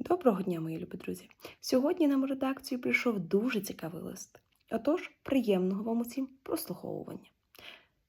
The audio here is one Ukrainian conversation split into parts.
Доброго дня, мої любі друзі! Сьогодні нам у редакцію прийшов дуже цікавий лист. Отож, приємного вам усім прослуховування.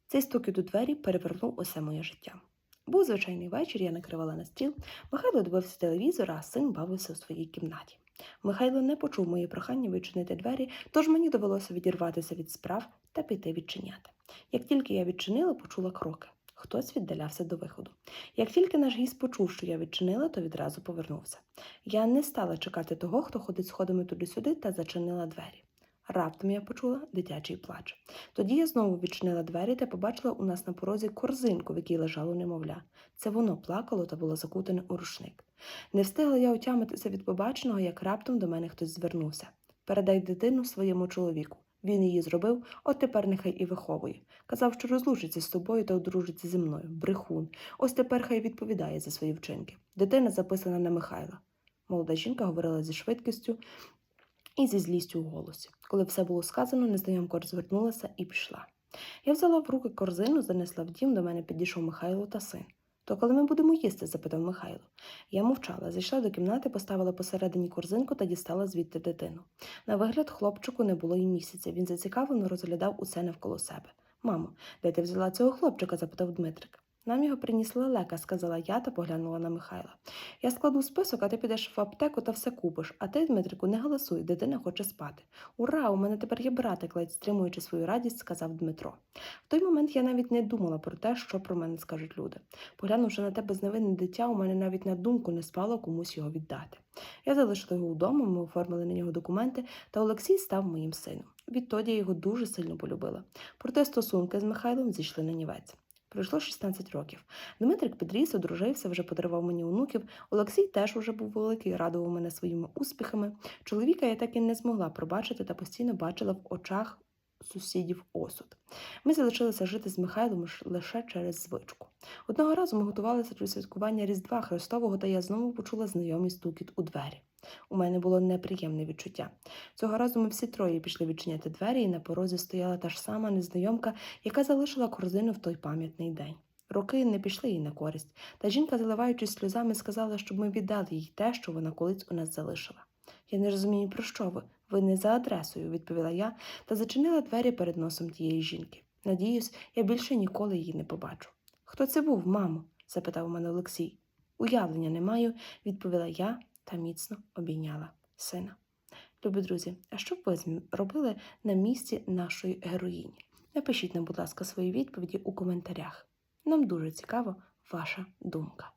Цей стукіт у двері перевернув усе моє життя. Був звичайний вечір, я накривала на стіл, Михайло дивився телевізор, а син бавився у своїй кімнаті. Михайло не почув моє прохання відчинити двері, тож мені довелося відірватися від справ та піти відчиняти. Як тільки я відчинила, почула кроки. Хтось віддалявся до виходу. Як тільки наш гість почув, що я відчинила, то відразу повернувся. Я не стала чекати того, хто ходить сходами туди-сюди, та зачинила двері. Раптом я почула дитячий плач. Тоді я знову відчинила двері та побачила у нас на порозі корзинку, в якій лежало немовля. Це воно плакало та було закутане у рушник. Не встигла я отямитися від побаченого, як раптом до мене хтось звернувся. Передай дитину своєму чоловіку. Він її зробив, от тепер нехай і виховує. Казав, що розлучиться з тобою та одружиться зі мною. Брехун. Ось тепер хай відповідає за свої вчинки. Дитина записана на Михайла. Молода жінка говорила зі швидкістю і зі злістю у голосі. Коли все було сказано, незнайомка розвернулася і пішла. Я взяла в руки корзину, занесла в дім, до мене підійшов Михайло та син. То коли ми будемо їсти? запитав Михайло. Я мовчала, зайшла до кімнати, поставила посередині корзинку та дістала звідти дитину. На вигляд хлопчику не було й місяця. Він зацікавлено розглядав усе навколо себе. Мамо, де ти взяла цього хлопчика? запитав Дмитрик. Нам його приніс лелека, сказала я та поглянула на Михайла. Я складу список, а ти підеш в аптеку та все купиш. А ти, Дмитрику, не голосуй, дитина хоче спати. Ура! У мене тепер є братик, ледь стримуючи свою радість, сказав Дмитро. В той момент я навіть не думала про те, що про мене скажуть люди. Поглянувши на те безневинне дитя, у мене навіть на думку не спало комусь його віддати. Я залишила його вдома, ми оформили на нього документи, та Олексій став моїм сином. Відтоді я його дуже сильно полюбила. Проте стосунки з Михайлом зійшли на нівець. Пройшло 16 років. Дмитрик підріс, одружився, вже подарував мені онуків. Олексій теж уже був великий, радував мене своїми успіхами. Чоловіка я так і не змогла пробачити та постійно бачила в очах сусідів осуд. Ми залишилися жити з Михайлом лише через звичку. Одного разу ми готувалися до святкування Різдва Христового, та я знову почула знайомий стукіт у двері. У мене було неприємне відчуття. Цього разу ми всі троє пішли відчиняти двері, і на порозі стояла та ж сама незнайомка, яка залишила корзину в той пам'ятний день. Роки не пішли їй на користь, та жінка, заливаючись сльозами, сказала, щоб ми віддали їй те, що вона колись у нас залишила. Я не розумію, про що ви. Ви не за адресою, відповіла я та зачинила двері перед носом тієї жінки. Надіюсь, я більше ніколи її не побачу. Хто це був, мамо? запитав у мене Олексій. Уявлення не маю, відповіла я та міцно обійняла сина. Любі друзі, а що б ви робили на місці нашої героїні? Напишіть нам, будь ласка, свої відповіді у коментарях. Нам дуже цікава ваша думка.